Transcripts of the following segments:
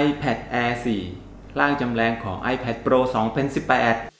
iPad Air 4 ร่างจำแรงของ iPad Pro 2018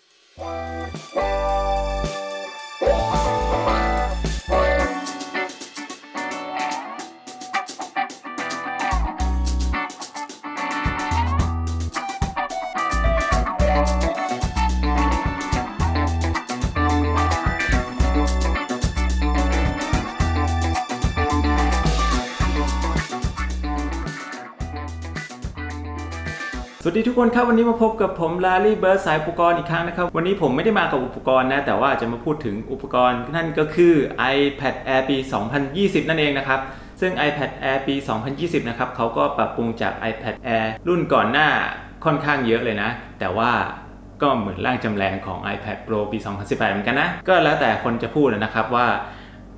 สวัสดีทุกคนครับ วันนี้มาพบกับผมลาลี่เบิร์ดสายอุปกรณ์อีกครั้งนะครับ วันนี้ผมไม่ได้มากับอุปกรณ์นะ แต่ว่าจะมาพูดถึงอุปกรณ์นั่นก็คือ iPad Air ปี 2020 นั่นเองนะครับ ซึ่ง iPad Air ปี 2020 นะครับเขาก็ปรับปรุงจาก iPad Air รุ่นก่อนหน้าค่อนข้างเยอะเลยนะ แต่ว่าก็เหมือนร่างจำแรงของ iPad Pro ปี 2018 เหมือนกันนะ ก็แล้วแต่คนจะพูดนะครับว่า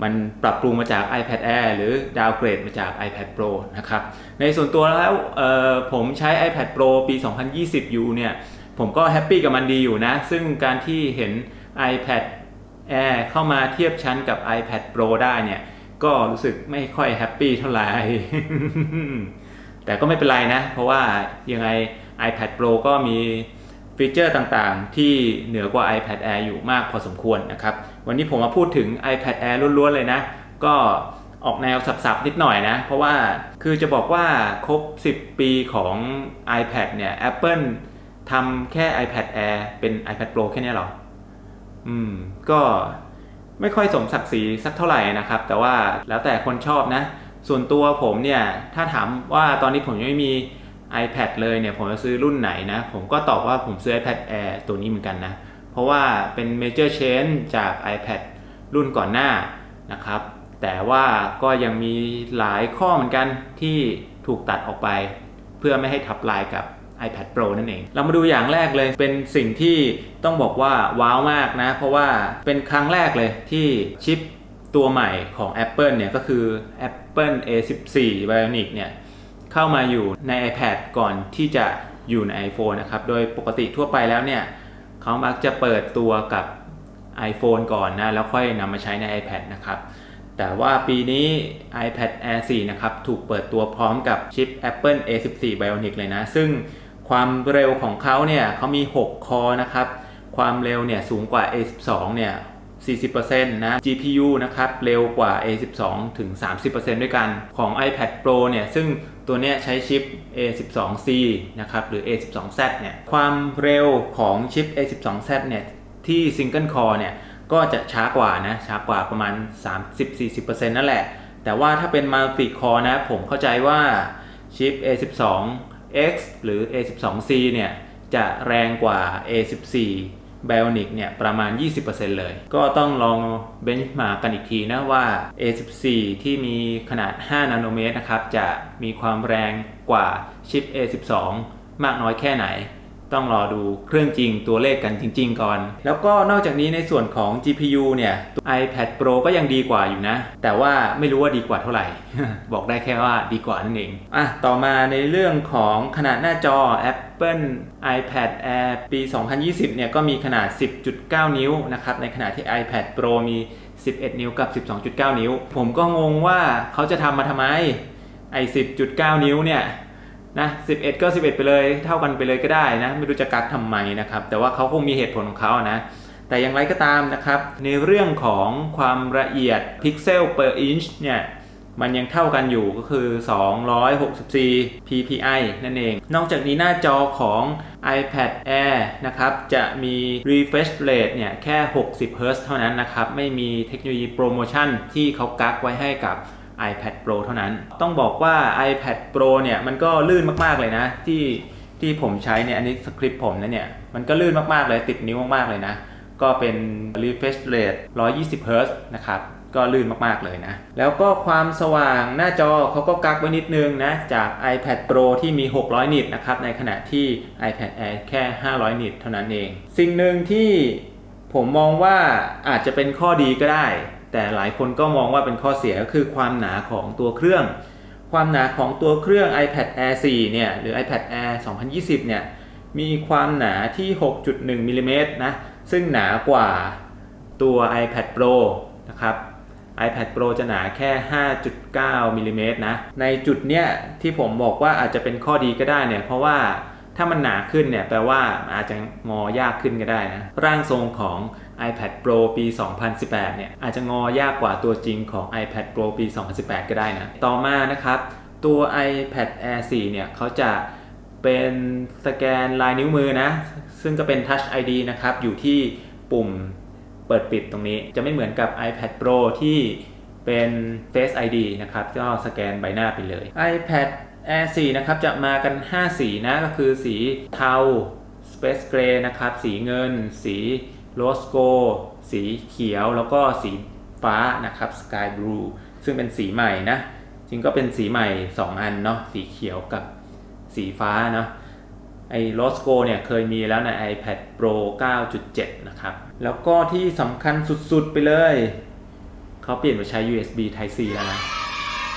มันปรับปรุงมาจาก iPad Air หรือดาวเกรดมาจาก iPad Pro นะครับ ในส่วนตัวแล้วผมใช้ iPad Pro ปี 2020 อยู่เนี่ย ผมก็แฮปปี้กับมันดีอยู่นะ ซึ่งการที่เห็น iPad Air เข้ามาเทียบชั้นกับ iPad Pro ได้เนี่ย ก็รู้สึกไม่ค่อยแฮปปี้เท่าไหร่ แต่ก็ไม่เป็นไรนะ เพราะว่ายังไง iPad Pro ก็มีฟีเจอร์ต่างๆ ที่เหนือกว่า iPad Air อยู่มากพอสมควรนะครับ วันนี้ผมมาพูดถึง iPad Air ล้วนๆเลยนะ ก็ออกแนวสับๆนิดหน่อยนะ เพราะว่าคือจะบอกว่าครบ 10 ปีของ iPad เนี่ย Apple ทำแค่ iPad Air เป็น iPad Pro แค่นี้หรอ อืม ก็ไม่ค่อยสมศักดิ์ศรีสักเท่าไหร่นะครับ แต่ว่าแล้วแต่คนชอบนะ ส่วนตัวผมเนี่ย ถ้าถามว่าตอนนี้ผมยังไม่มี iPad เลยเนี่ย ผมจะซื้อรุ่นไหนนะ ผมก็ตอบว่าผมซื้อ iPad Air ตัวนี้เหมือนกันนะ เพราะว่าเป็น major change จาก iPad รุ่นก่อนหน้านะครับ แต่ว่าก็ยังมีหลายข้อเหมือนกันที่ถูกตัดออกไป เพื่อไม่ให้ทับลายกับ iPad Pro นั่นเอง เรามาดูอย่างแรกเลย เป็นสิ่งที่ต้องบอกว่าว้าวมากนะ เพราะว่าเป็นครั้งแรกเลยที่ชิปตัวใหม่ของ Apple เนี่ยก็คือ Apple A14 Bionic เนี่ยเข้ามาอยู่ใน iPad ก่อนที่จะอยู่ใน iPhone นะครับ โดยปกติทั่วไปแล้วเนี่ย เขามักจะเปิดตัวกับ iPhone ก่อนนะแล้วค่อยนำมาใช้ใน iPad นะครับแต่ว่าปีนี้ iPad Air 4 นะครับ ถูกเปิดตัวพร้อมกับชิป Apple A14 Bionic เลยนะ ซึ่งความเร็วของเขาเนี่ยเขามี 6 คอนะครับ ความเร็วเนี่ยสูงกว่า A12 เนี่ย 40%นะ GPU นะครับ เร็วกว่า A12 ถึง 30%ด้วยกันของ iPad Pro เนี่ย ซึ่งตัวเนี้ยใช้ชิป A12C นะครับ หรือ A12Z เนี่ย ความเร็วของชิป A12Z เนี่ย ที่ Single Core เนี่ย ก็จะช้ากว่านะ ช้ากว่าประมาณ 30-40%นั่นแหละ แต่ว่าถ้าเป็น Multi Core นะ ผมเข้าใจว่าชิป A12X หรือ A12C เนี่ย จะแรงกว่า A14 ไบโอนิกเนี่ยประมาณ 20%เลย ก็ต้องลองเบนช์มากันอีกทีนะว่า A14 ที่มีขนาด 5 นาโนเมตรนะครับ จะมีความแรงกว่าชิป A12 มากน้อยแค่ไหน ต้องรอดูเครื่องจริงตัวเลขกันจริง ๆ ก่อน แล้วก็นอกจากนี้ในส่วนของ GPU เนี่ย iPad Pro ก็ยังดีกว่าอยู่นะ แต่ว่าไม่รู้ว่าดีกว่าเท่าไหร่ บอกได้แค่ว่าดีกว่านั่นเองอะต่อมาในเรื่องของขนาดหน้าจอ Apple iPad Air ปี 2020 เนี่ยก็มีขนาด 10.9 นิ้วนะครับในขณะที่ iPad Pro มี 11 นิ้วกับ 12.9 นิ้ว ผมก็งงว่าเขาจะทำมาทำไมไอ้10.9 นิ้วเนี่ย นะ11 ก็ 11 ไปเลยเท่ากันไปเลยก็ได้นะ ไม่รู้จะกักทำไมนะครับ แต่ว่าเขาคงมีเหตุผลของเขานะ แต่อย่างไรก็ตามนะครับ ในเรื่องของความละเอียดพิกเซล per inch เนี่ยมันยังเท่ากันอยู่ก็คือ 264 ppi นั่นเอง นอกจากนี้หน้าจอของ iPad Air นะครับ จะมี refresh rate เนี่ย แค่ 60 Hz เท่านั้นนะครับ ไม่มีเทคโนโลยีโปรโมชั่นที่เขากักไว้ให้กับ iPad Pro เท่านั้น ต้องบอกว่า iPad Pro เนี่ยมันก็ลื่นมากๆเลยนะ ที่ที่ผมใช้เนี่ยอันนี้สคริปต์ผมนะเนี่ย มันก็ลื่นมากๆเลยติดนิ้วมากๆเลยนะ ก็เป็น refresh rate 120 Hz นะครับก็ลื่นมากๆเลยนะ แล้วก็ความสว่างหน้าจอเขาก็กักไว้นิดนึงนะ จาก iPad Pro ที่มี 600 นิตนะครับ ในขณะที่ iPad Air แค่ 500 นิตเท่านั้นเอง สิ่งหนึ่งที่ผมมองว่าอาจจะเป็นข้อดีก็ได้ แต่หลายคนก็มองว่าเป็นข้อเสียก็คือความหนาของตัวเครื่อง ความหนาของตัวเครื่อง iPad Air 4 เนี่ย หรือ iPad Air 2020 เนี่ย มีความหนาที่ 6.1มิลลิเมตรนะ ซึ่งหนากว่าตัว iPad Pro นะครับ iPad Pro จะหนาแค่ 5.9มิลลิเมตรนะ ในจุดเนี้ยที่ผมบอกว่าอาจจะเป็นข้อดีก็ได้เนี่ย เพราะว่าถ้ามันหนาขึ้นเนี่ยแปลว่าอาจจะงอยากขึ้นก็ได้นะ ร่างทรงของ iPad Pro ปี 2018 เนี่ยอาจจะงอยากกว่าตัวจริงของ iPad Pro ปี 2018 ก็ได้นะ ต่อมานะครับ ตัว iPad Air 4 เนี่ยเขาจะเป็นสแกนลายนิ้วมือนะ ซึ่งก็เป็น Touch ID นะครับ อยู่ที่ปุ่มเปิดปิดตรงนี้ จะไม่เหมือนกับ iPad Pro ที่เป็น Face ID นะครับ ก็สแกนใบหน้าไปเลย iPad Air 4 นะครับ จะมากัน 5 สีนะ ก็คือสีเทา Space Gray นะครับ สีเงิน สี Rose Gold สีเขียวแล้วก็สีฟ้านะครับ Sky Blue ซึ่งเป็นสีใหม่นะจริงก็เป็นสีใหม่ 2 อันเนาะสีเขียวกับสีฟ้าเนาะไอ้ Rose Gold เนี่ยเคยมีแล้วใน iPad Pro 9.7 นะครับ แล้วก็ที่สำคัญสุดๆไปเลย เขาเปลี่ยนมาใช้ USB Type C แล้วนะ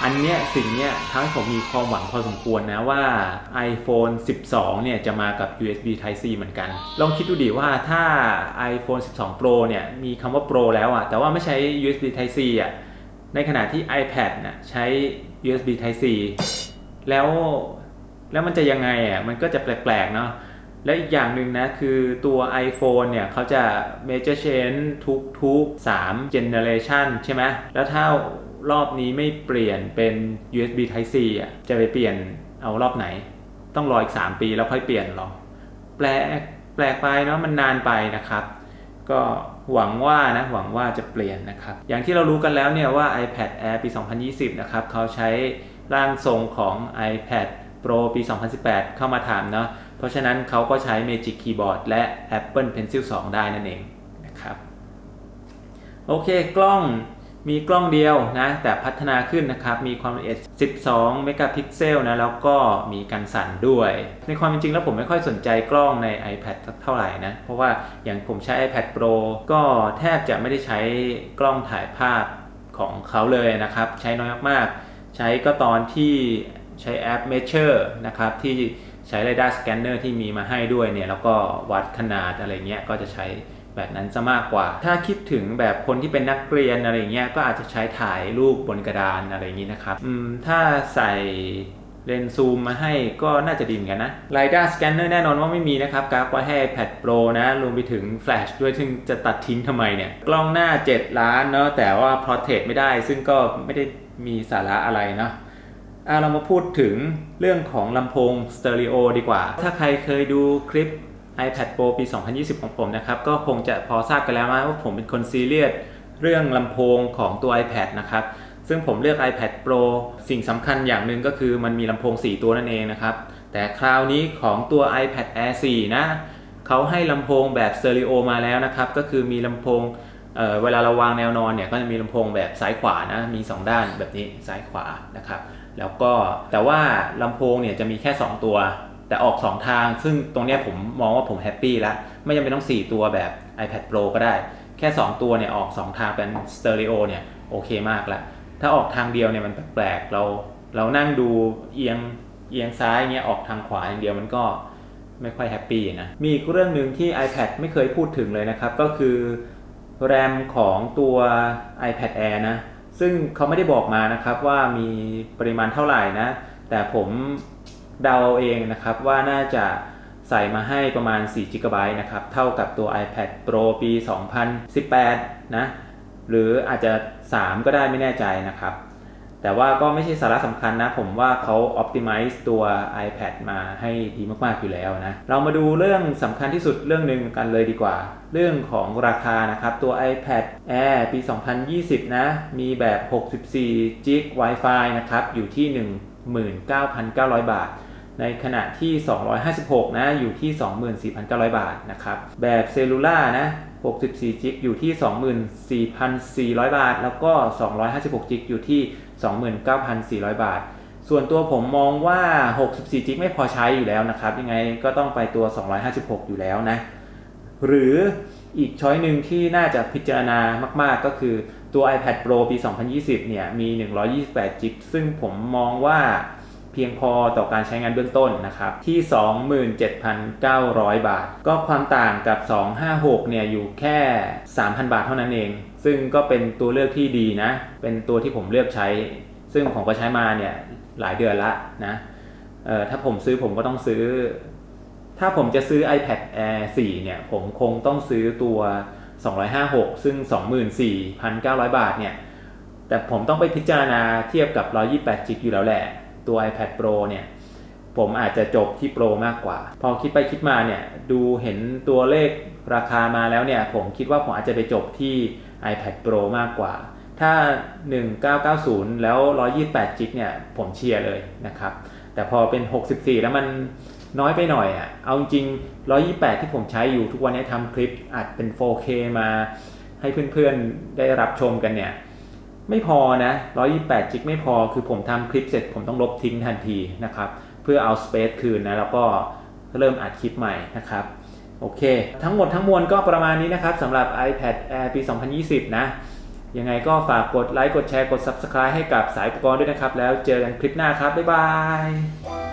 อันเนี้ยสิ่งเนี้ยทำให้ผมมีความหวังพอสมควรนะว่า iPhone 12 เนี่ยจะมากับ USB Type C เหมือนกัน ลองคิดดูดิว่าถ้า iPhone 12 Pro เนี่ยมีคำว่า Pro แล้วอะแต่ว่าไม่ใช้ USB Type C อะในขณะที่ iPad น่ะใช้ USB Type C แล้วแล้วมันจะยังไงอะมันก็จะแปลกๆเนาะและอีกอย่างหนึ่งนะ คือตัว iPhone เนี่ยเขาจะ major change ทุกๆ3 generation ใช่ไหมแล้วถ้า รอบนี้ไม่เปลี่ยนเป็น USB Type C อะจะไปเปลี่ยนเอารอบไหน ต้องรออีก 3 ปีแล้วค่อยเปลี่ยนหรอ แปลกแปลกไปเนาะมันนานไปนะครับ ก็หวังว่านะหวังว่าจะเปลี่ยนนะครับ อย่างที่เรารู้กันแล้วเนี่ยว่า iPad Air ปี 2020 นะครับเขาใช้ร่างทรงของ iPad Pro ปี 2018 เข้ามาทำเนาะเพราะฉะนั้นเขาก็ใช้ Magic Keyboard และ Apple Pencil 2 ได้นั่นเองนะครับ โอเคกล้อง มีกล้องเดียวนะแต่พัฒนาขึ้นนะครับ มีความละเอียด 12 เมกะพิกเซลนะแล้วก็มีกันสั่นด้วย ในความเป็นจริงแล้วผมไม่ค่อยสนใจกล้องใน iPad เท่าไหร่นะ เพราะว่าอย่างผมใช้ iPad Pro ก็แทบจะไม่ได้ใช้กล้องถ่ายภาพของเขาเลยนะครับ ใช้น้อยมากๆ ใช้ก็ตอนที่ใช้แอป Measure นะครับที่ใช้ Radar Scanner ที่มีมาให้ด้วยเนี่ยแล้วก็วัดขนาดอะไรเงี้ยก็จะใช้ แบบนั้นซะมากกว่า ถ้าคิดถึงแบบคนที่เป็นนักเรียนอะไรเงี้ยก็อาจจะใช้ถ่ายรูปบนกระดานอะไรอย่างนี้นะครับอืมถ้าใส่เลนส์ซูมมาให้ก็น่าจะดีเหมือนกันนะ Radar Scanner แน่นอนว่าไม่มีนะครับกราฟไว้ให้ iPad Pro นะ รวมไปถึง Flash ด้วยซึ่งจะตัดทิ้งทำไมเนี่ย กล้องหน้า 7 ล้านเนาะแต่ว่า Portrait ไม่ได้ ซึ่งก็ไม่ได้มีสาระอะไรเนาะอะเรามาพูดถึงเรื่องของลำโพงสเตอริโอดีกว่า ถ้าใครเคยดูคลิป iPad Pro ปี 2020 ของผมนะครับ ก็คงจะพอทราบกันแล้วว่าผมเป็นคนซีเรียสเรื่องลำโพงของตัว iPad นะครับ ซึ่งผมเลือก iPad Pro สิ่งสำคัญอย่างหนึ่งก็คือมันมีลำโพง 4 ตัวนั่นเองนะครับ แต่คราวนี้ของตัว iPad Air 4 นะเขาให้ลำโพงแบบสเตอริโอมาแล้วนะครับ ก็คือมีลำโพงเเวลาเราวางแนวนอนเนี่ยก็จะมีลำโพงแบบซ้ายขวานะมี 2 ด้านแบบนี้ซ้ายขวานะครับ แล้วก็แต่ว่าลำโพงเนี่ยจะมีแค่ 2 ตัว แต่ออก 2 ทาง ซึ่งตรงเนี้ยผมมองว่าผมแฮปปี้แล้ว ไม่จำเป็นต้อง 4 ตัวแบบ iPad Pro ก็ได้ แค่ 2 ตัวเนี่ยออก 2 ทางเป็นสเตอริโอเนี่ยโอเคมากแล้วถ้าออกทางเดียวเนี่ยมันแปลกๆเราเรานั่งดูเอียงเอียงซ้ายเงี้ยออกทางขวาอย่างเดียวมันก็ไม่ค่อยแฮปปี้นะ มีอีกเรื่องหนึ่งที่ iPad ไม่เคยพูดถึงเลยนะครับ ก็คือแรมของตัว iPad Air นะ ซึ่งเขาไม่ได้บอกมานะครับว่ามีปริมาณเท่าไหร่นะ แต่ผม เดาเอาเองนะครับว่าน่าจะใส่มาให้ประมาณ4 g b นะครับ เท่ากับตัว iPad Pro ปี 2018 นะ หรืออาจจะ 3 ก็ได้ไม่แน่ใจนะครับ แต่ว่าก็ไม่ใช่สาระสำคัญนะ ผมว่าเขา optimize ตัว iPad มาให้ดีมากๆอยู่แล้วนะ เรามาดูเรื่องสำคัญที่สุดเรื่องหนึ่งกันเลยดีกว่า เรื่องของราคานะครับ ตัว iPad Air ปี 2020 นะ มีแบบ 64 g b Wi-Fi นะครับ อยู่ที่ 19,900 บาท ในขณะที่ 256 นะ อยู่ที่ 24,900 บาทนะครับ แบบเซลูล่านะ 64 จิกอยู่ที่ 24,400 บาท แล้วก็ 256 จิกอยู่ที่ 29,400 บาท ส่วนตัวผมมองว่า 64 จิกไม่พอใช้อยู่แล้วนะครับ ยังไงก็ต้องไปตัว 256 อยู่แล้วนะ หรืออีกช้อยหนึ่งที่น่าจะพิจารณามาก ๆ ก็คือตัว iPad Pro ปี 2020 เนี่ย มี 128 จิกซึ่งผมมองว่า พียงพอต่อการใช้งานเบื้องต้นนะครับที่ 27,900 บาท ก็ความต่างกับ 256 เนี่ยอยู่แค่ 3,000 บาทเท่านั้นเอง ซึ่งก็เป็นตัวเลือกที่ดีนะ เป็นตัวที่ผมเลือกใช้ ซึ่งผมก็ใช้มาเนี่ยหลายเดือนละนะเอ่อถ้าผมซื้อผมก็ต้องซื้อ ถ้าผมจะซื้อ iPad Air 4 เนี่ย ผมคงต้องซื้อตัว 256 ซึ่ง 24,900 บาทเนี่ย แต่ผมต้องไปพิจารณาเทียบกับ 128 g b อยู่แล้วแหละ ตัว iPad Pro เนี่ยผมอาจจะจบที่ Pro มากกว่า พอคิดไปคิดมาเนี่ยดูเห็นตัวเลขราคามาแล้วเนี่ยผมคิดว่าผมอาจจะไปจบที่ iPad Pro มากกว่า ถ้า 1990 แล้ว 128 g b เนี่ยผมเชียร์เลยนะครับ แต่พอเป็น 64 แล้วมันน้อยไปหน่อยอะ่ะ เอาจริง 128 ที่ผมใช้อยู่ทุกวันนี้ทำคลิปอัดเป็น 4K มาให้เพื่อนๆได้รับชมกันเนี่ย ไม่พอนะ128จิกไม่พอ คือผมทำคลิปเสร็จผมต้องลบทิ้งทันทีนะครับ เพื่อเอา Space คืนนะ แล้วก็เริ่มอัดคลิปใหม่นะครับ โอเค ทั้งหมดทั้งมวลก็ประมาณนี้นะครับสำหรับ iPad Air ปี 2020 นะ ยังไงก็ฝากกดไลค์ กดแชร์ กด Subscribe ให้กับสายอุปกรณ์ด้วยนะครับ แล้วเจอกันคลิปหน้าครับ บ๊ายบาย